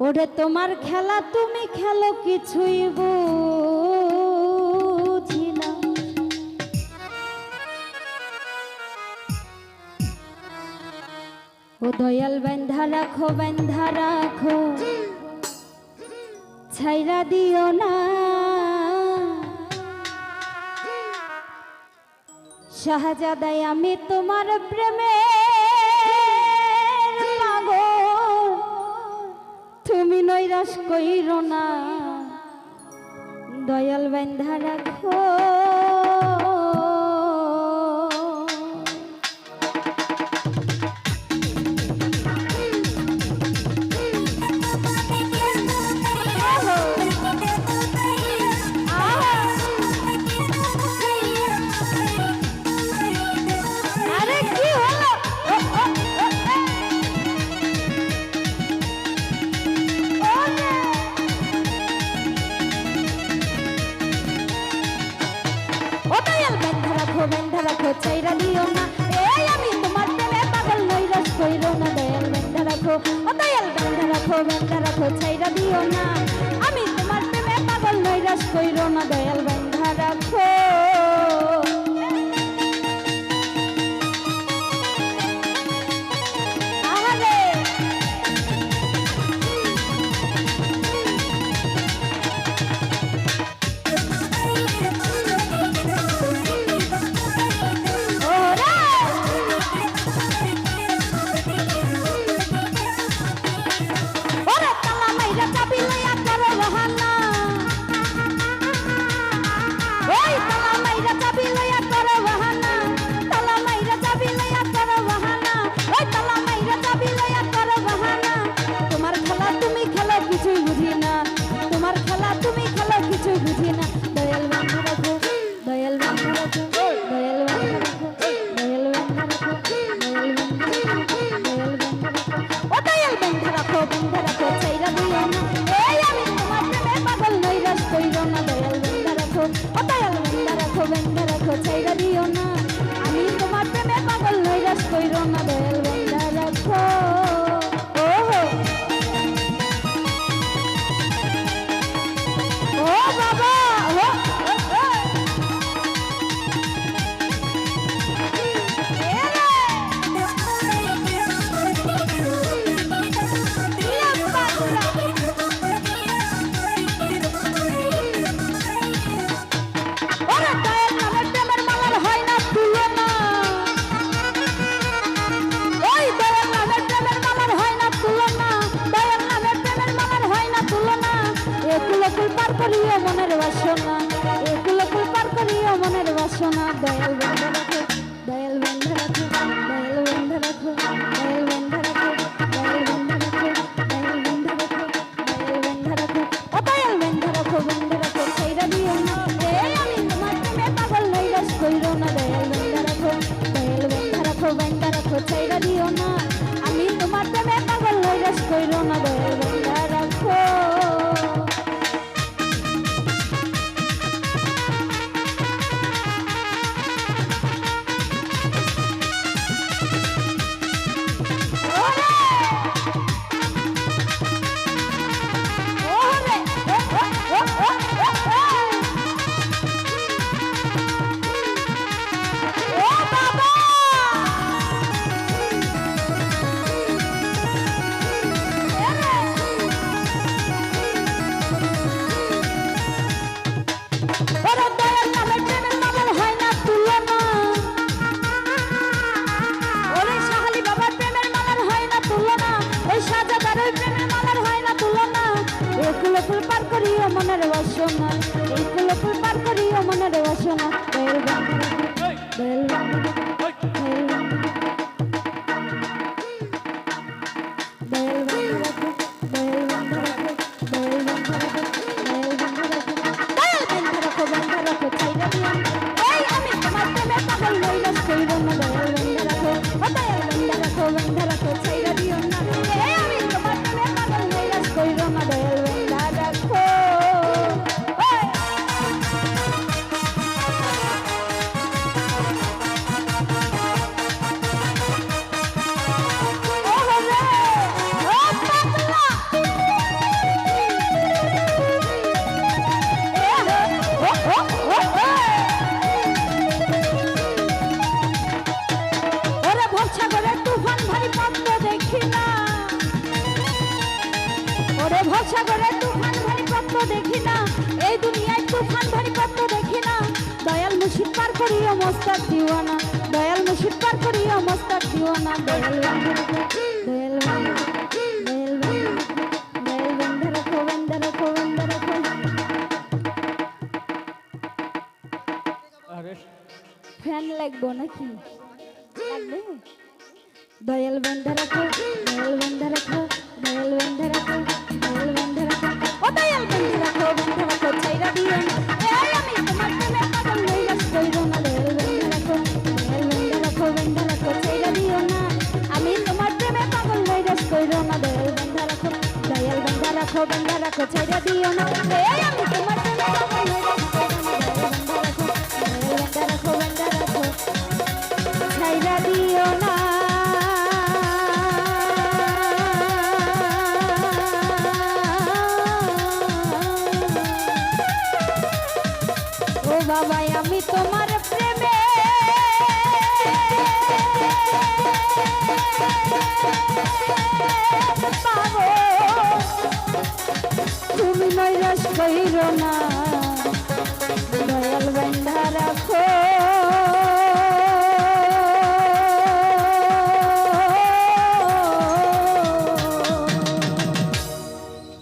ওরে তোমার খেলা তুমি খেলো কিছুই বুঝি ও দয়াল বেন্ধা রাখো বেন্ধা রাখো ছাইরা দিও না। শাহজাদাই আমি তোমার প্রেমে নৈরাশ কইর না। দয়াল বান্ধা রাখো রাখো। ও দয়াল রাখো বেন্ধা রাখো, ছাইরা দিও না। আমি তোমার প্রেমে পাগল নৈরাশ কইরো না দয়াল বেন্ধা করিও মনের বাসনা এগুলো ফুল পার করিও মনের বাসনা দয়াল বন্ধ রাখো দয়াল বন্ধ রাখো দয়াল বন্ধ রাখো দয়াল বন্ধ রাখো দয়াল বন্ধ রাখো দয়াল বন্ধ রাখো দয়াল বন্ধ রাখো ও দয়াল বন্ধ রাখো বন্ধ রাখো ছাইরা দিও না এই আমি তোমার প্রেমে পাগল নৈরাশ কইরো না দয়াল বন্ধ রাখো দয়াল বন্ধ রাখো বন্ধ রাখো ছাইরা olvidan. ভবসাগরে তুফান ভারী পদ্ম দেখি না। এই দুনিয়ায় তুফান ভারী পদ্ম দেখি না। দয়াল মুর্শিদ পার করিও মস্তাক দিওয়ানা। দয়াল মুর্শিদ পার করিও মস্তাক দিওয়ানা। দয়াল দয়াল ফ্যান লাগবো নাকি? লাগবে? দয়াল বন্ধ রাখো, দয়াল বন্ধ রাখো। রাখো বন্ধ রাখো ছাইরা দিও না আমি তোমার ও বাবাই আমি তোমার প্রেমে। তুমি নৈরাশ কইরো না।